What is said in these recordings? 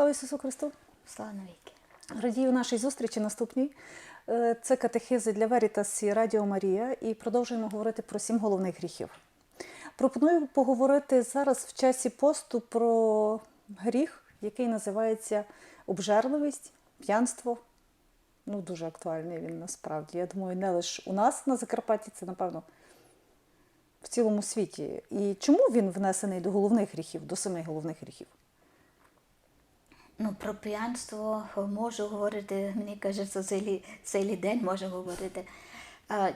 Слава Ісусу Христу! Слава навіки. Радію нашій зустрічі наступній. Е, Це катехизи для Верітас і Радіо Марія, і продовжуємо говорити про сім головних гріхів. Пропоную поговорити зараз в часі посту про гріх, який називається обжерливість, п'янство. Ну, дуже актуальний він насправді. Я думаю, не лише у нас на Закарпатті, це, напевно, в цілому світі. І чому він внесений до головних гріхів, до семи головних гріхів? Ну, про п'янство можу говорити, мені кажеться, цілий, цілий день можу говорити.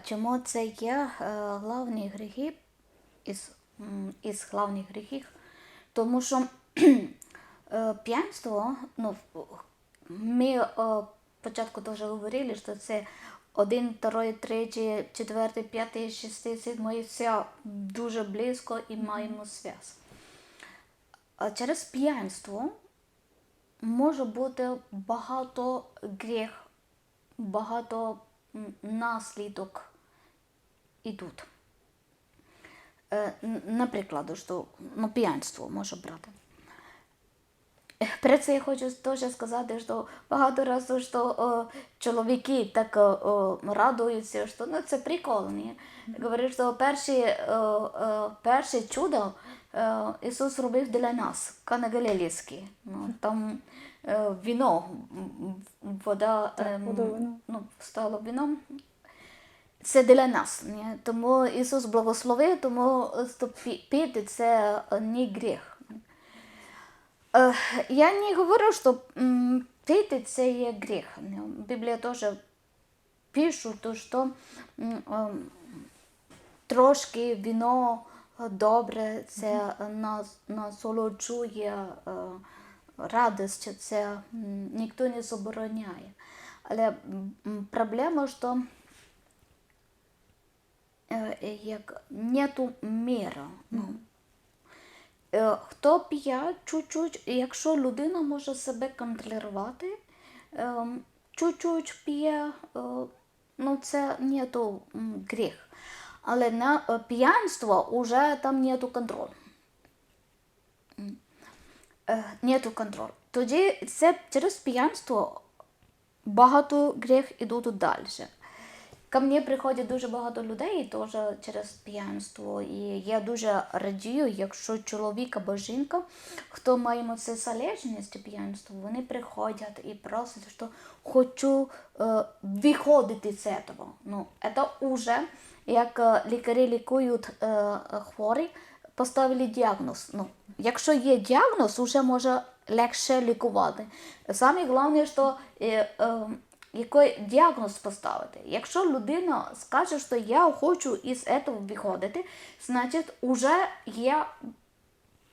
Чому це є е, главні гріхи із, із главних гріхів? Тому що е, п'янство, ну, ми е, спочатку теж говорили, що це один, другий, третій, четвертий, п'ятий, шестий, сьомий, все дуже близько і маємо зв'язок. Через п'янство може бути багато гріх, багато наслідок ідуть. Е, Наприклад, що ну, п'янство може брати. Е, Про це я хочу теж сказати, що багато разів що о, чоловіки так о, о, радуються, що ну, це прикол. Ні? Говорять, що перші, о, о, перше чудо е, Ісус робив для нас, Кана Галилейський. Ну, там е, віно, вода, ем, вода, ну, стало віном. Це для нас. Ні? Тому Ісус благословив, тому е, піти це е, не гріх. Я не говорю, що пити це є гріх. Біблія теж пише, то, що трошки віно добре, це нас насолоджує радість, це ніхто не забороняє. Але проблема, що е, як нету міри. Ну, Е, Хто п'є чуть-чуть, якщо людина може себе контролювати, ем, чуть-чуть п'є, е, ну це нету м, гріх. Але на е, п'янство вже там нету контролю. Нету контролю. Тоді це через п'янство багато гріх ідуть далі. Ко мені приходять дуже багато людей теж через п'янство. І я дуже радію, якщо чоловік або жінка, хто має це залежність п'янства, вони приходять і просять, що хочу е, виходити з цього. Ну, це вже, як е, лікарі лікують е, хворі, поставили діагноз. Ну, якщо є діагноз, вже може легше лікувати. Саме головне, що е, е, який діагноз поставити. Якщо людина скаже, що я хочу із цього виходити, значить вже є,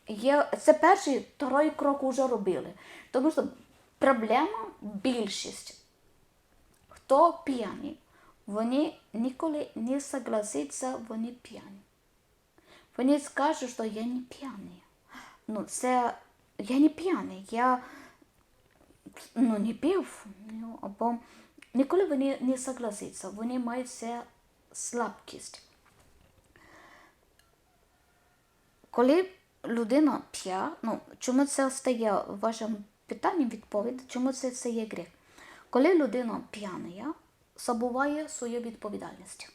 є це перший, другий крок вже робили. Тому що проблема більшість. Хто п'яні, вони ніколи не согласяться, вони п'яні. Вони скажуть, що я не п'яний. Ну, це я не п'яний, я ну, не ну, або ніколи вони не согласяться, вони мають це слабкість. Коли людина п'є, ну, чому це стає вашим питанням відповідь, чому це, є гріх? Коли людина п'яна, забуває свою відповідальність.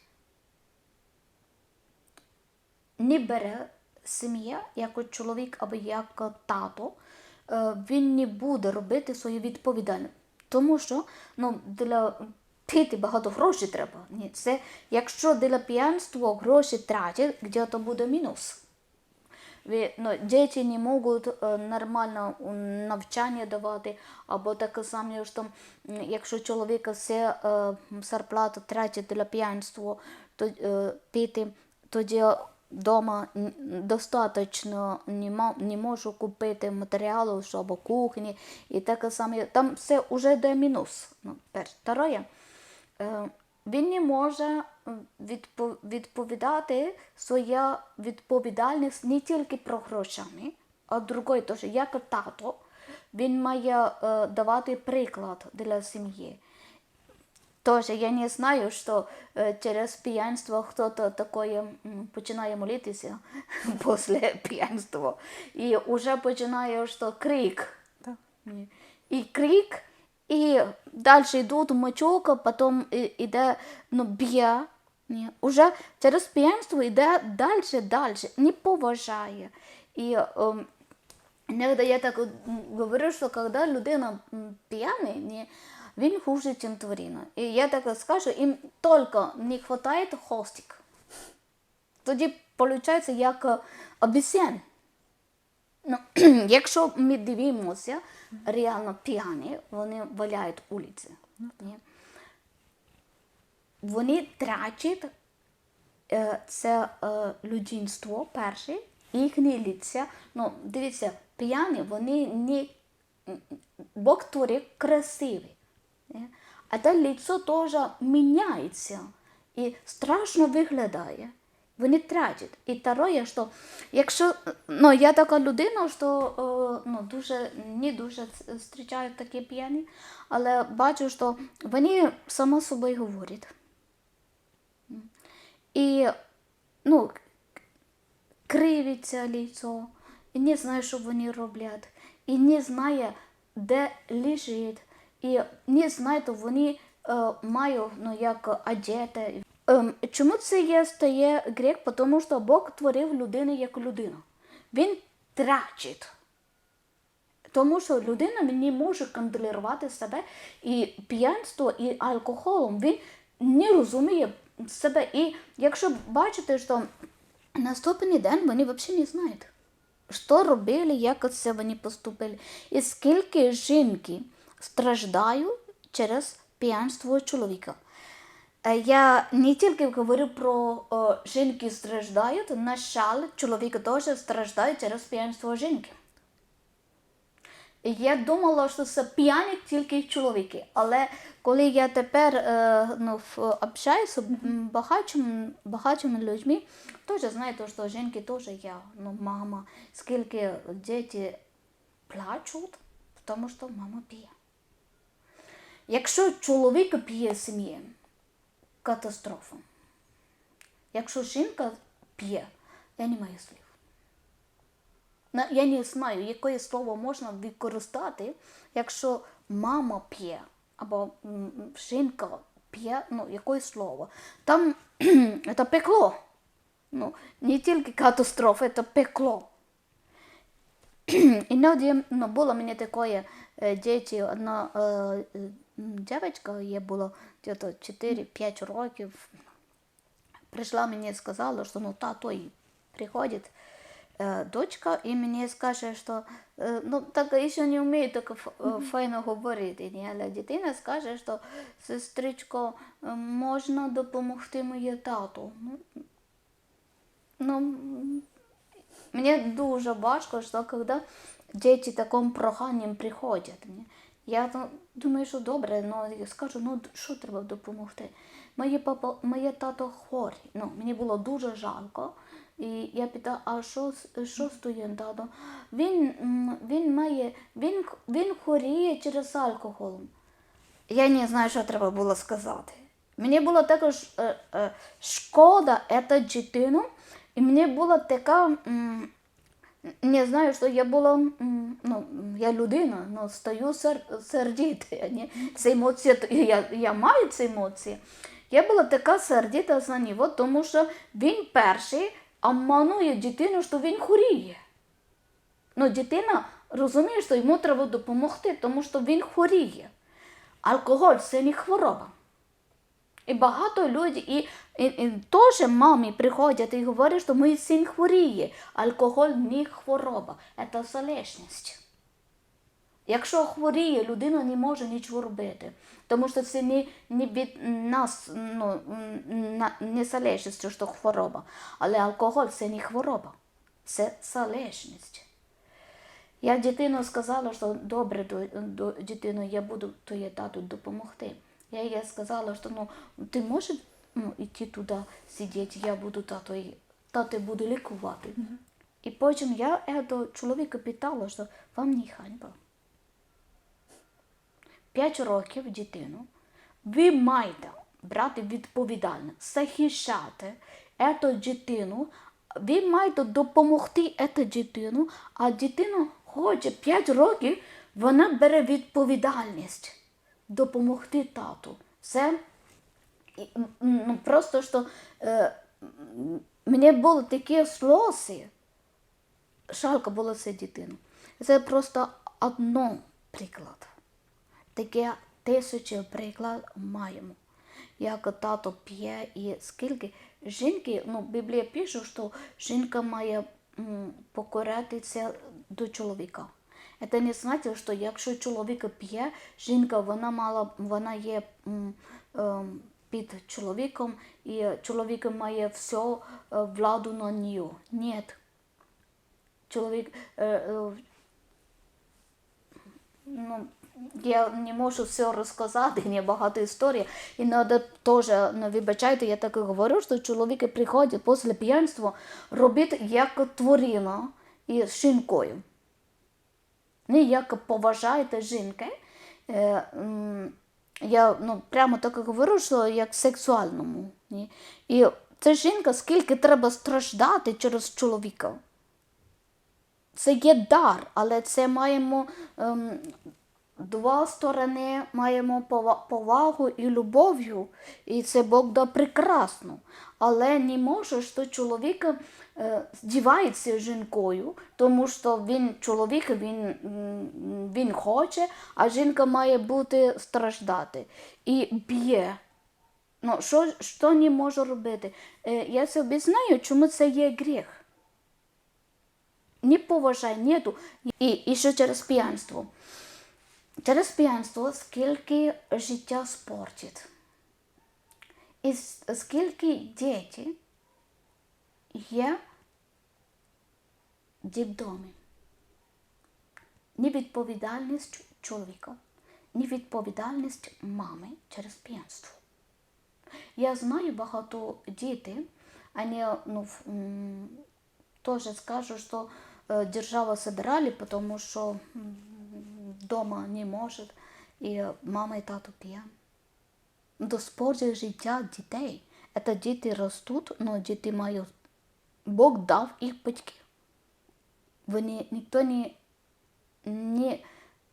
Не бере сім'я, як чоловік або як тато, він не буде робити свою відповідальність. Тому що ну, для пити багато грошей треба. Ні, це, якщо для п'янства гроші тратять, де то буде мінус. Ну, діти не можуть е, нормально навчання давати, або таке саме, що якщо чоловік все е, зарплату тратить для п'янства, то е, пити, тоді вдома достатньо не, можу купити матеріалу, щоб кухні, і таке саме. Там все вже йде мінус. Ну. Второе, е, він не може відповідати своя відповідальність не тільки про грошами, а другої теж, як тато, він має е, давати приклад для сім'ї. Тоже я не знаю, що е, через п'янство хто-то такое починає молитися після п'янства. І вже починає, що крик. І крик, і далі йдуть мочока, потім і- іде ну. Ні. Уже через п'янство йде далі, далі, не поважає. І Иногда я так говорю, что когда людина не, він хуже, чем тварина. І я так скажу, їм тільки не хватає хостик. Тоді виходить як е, обіцян. Ну, якщо ми дивимося, реально п'яні, вони валяють вулиці. Ні? Вони трачать е, це е, людинство перше, їхні лиця. Ну, дивіться, п'яні, вони не Бог творив красиві. Не? А те лицо теж міняється і страшно виглядає. Вони тратять. І второе, що якщо ну, я така людина, що е, ну, дуже, не дуже зустрічаю такі п'яні, але бачу, що вони само собою говорять. І ну, кривиться лицо, і не знає, що вони роблять, і не знає, де лежить, і не знає, то вони е, мають ну, як одяти. Ем, чому це є стає гріх? Тому що Бог творив людину як людину. Він трачить. Тому що людина не може контролювати себе і п'янство, і алкоголем. Він не розуміє себе. І якщо бачите, що наступний день вони взагалі не знають, що робили, як це вони поступили. І скільки жінки страждають через п'янство чоловіка. Е, Я не тільки говорю про е, жінки страждають, на жаль, чоловіки теж страждають через п'янство жінки. Я думала, що це п'яні тільки чоловіки, але коли я тепер е, ну, общаюся з м, багатшими, багатшими людьми, теж знаєте, що жінки теж я, ну, мама, скільки діти плачуть, тому що мама п'є. Якщо чоловік п'є сім'ї, катастрофа. Якщо жінка п'є, я не маю слів. Я не знаю, яке слово можна використати, якщо мама п'є, або жінка п'є, ну, яке слово. Там це пекло. Ну, не тільки катастрофа, це пекло. Іноді ну, було мені таке, е, діти, одна е, дівчинка, їй було десь 4-5 років, прийшла мені і сказала, що ну, тато їй приходить э, дочка і мені скаже, що э, ну, так ще не вміє так е, файно говорити. Ні? Але дитина скаже, що сестричко, е, можна допомогти моє тату. Ну, ну, Мені дуже важко, що коли діти таким проханням приходять. Ні? Я ну, думаю, що добре, ну я скажу, ну що треба допомогти. Моє папа, моє тато хворі. Ну, мені було дуже жалко. І я питаю, а що, що з твоїм татом? Він, він має, він, він хворіє через алкоголь. Я не знаю, що треба було сказати. Мені було також е, е, шкода цю дитину, і мені була така, м, не знаю, що я була, ну, я людина, ну, стою сер, сердіти. не- Це емоція, я, я маю ці емоції. Я була така сердіта за нього, тому що він перший обманує дитину, що він хворіє. Ну, дитина розуміє, що йому треба допомогти, тому що він хворіє. Алкоголь це не хвороба. І багато людей, і, і, і теж мамі приходять і говорять, що мій син хворіє. Алкоголь не хвороба, це залежність. Якщо хворіє, людина не може нічого робити, тому що це не, не від нас ну, не залежить, що хвороба. Але алкоголь це не хвороба, це залежність. Я дитину сказала, що добре до, до я буду твоє тату допомогти. Я їй сказала, що ну, ти можеш ну, йти туди сидіти, я буду тато, і тато буде лікувати. І потім я этого чоловіка питала, що вам не ганьба. П'ять років дитину, ви маєте брати відповідальність, захищати эту дитину, ви маєте допомогти эту дитину, а дитина хоче 5 років вона бере відповідальність допомогти тату. Це ну, просто що е, мені були такі сльози. Шалка була це дитина. Це просто одно приклад. Таке тисячі приклад маємо. Як тато п'є і скільки жінки, ну, Біблія пише, що жінка має м, покорятися до чоловіка. Це не значить, що якщо чоловік п'є, жінка вона мала, вона є ем, під чоловіком, і чоловік має все е, владу на нього. Ні. Чоловік е, е, ну, я не можу все розказати, не багато історій. І надо теж, ну, вибачайте, я так і говорю, що чоловіки приходять після п'янства робити як тварина із жінкою. Не як поважаєте жінки. Е, я ну, прямо так і говорю, що як сексуальному. Ні? І ця жінка, скільки треба страждати через чоловіка. Це є дар, але це маємо ем, два сторони, маємо повагу і любов'ю, і це Бог да прекрасно. Але не може, що чоловік е, здівається жінкою, тому що він чоловік, він, він хоче, а жінка має бути страждати. І б'є. Ну, що, що не може робити? Е, я це об'ясняю, чому це є гріх не поважай, нету. І, і що через п'янство. Через п'янство скільки життя спортить. І скільки діти є в дітдомі. Невідповідальність чоловіка, невідповідальність мами через п'янство. Я знаю багато дітей, вони ну, в- м, тоже скажу, что э, держава собирали, потому что м, дома не может, і мама і тато п'яні. До спорту життя дітей. Це діти ростуть, але діти мають. Бог дав їх батьків. Вони ніхто не, не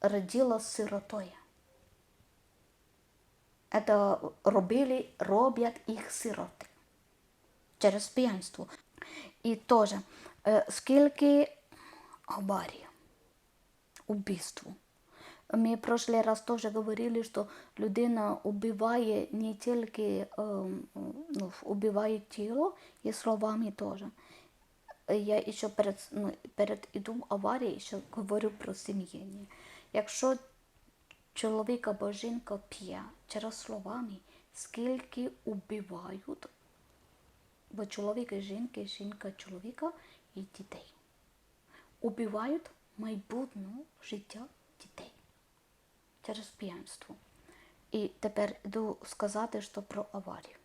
родила сиротою. Це робили, роблять їх сироти через п'янство. І теж, е, скільки аварій, убийство. Ми в прошлый раз теж говорили, що людина убиває не тільки ем, ну, убиває тіло і словами теж. Я ще перед, ну, перед ідом аварії ще говорю про сім'єння. Якщо чоловік або жінка п'є через словами, скільки убивають бо чоловік і жінки, жінка чоловіка і дітей. Убивають майбутнє життя дітей через п'янство. І тепер йду сказати, що про аварію.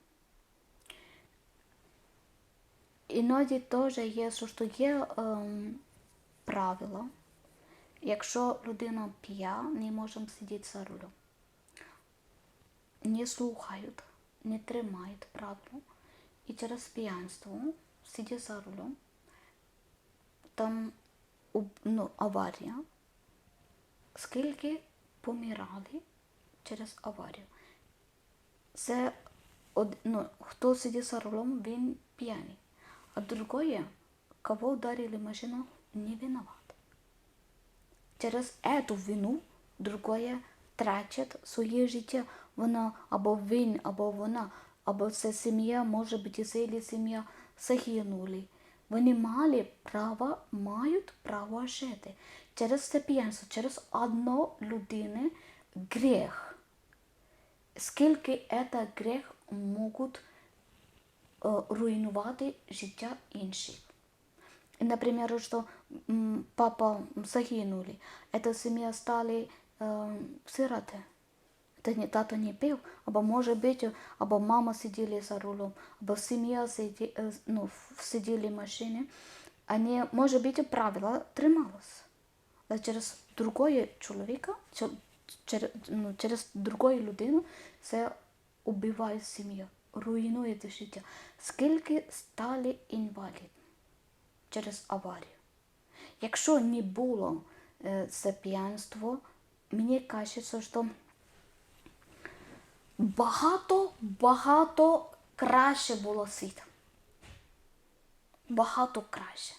Іноді теж є, що є ем, правило, якщо людина п'є, не можемо сидіти за рулем. Не слухають, не тримають правду. І через п'янство, сидя за рулем, там ну, аварія, скільки помирали через аварію. Це ну, хто сидить за рулем, він п'яний. А другое, кого ударили машину, не виноват. Через эту вину другое трачить своє життя. Вона або він, або вона, або це сім'я, може бути цілі сім'я загинули. Вони мали право, мають право жити Через це п'янство, через одну людину гріх. Скільки це гріх можуть е, руйнувати життя інших. Например, что м, папа загинули, эта семья стали э, сироты. Это не, тато не пил, або може бути, або мама сиділи за рулем, або сім'я сиді, е, ну, в- сиділи в машині. Они, може бути, правила трималось. Але через другого чоловіка, через, ну, через другу людину це убиває сім'ю, руйнує життя. Скільки стали інвалідні? через аварію. Якщо не було е, це п'янство, мені кажеться, що багато, багато краще було світ. Багато краще.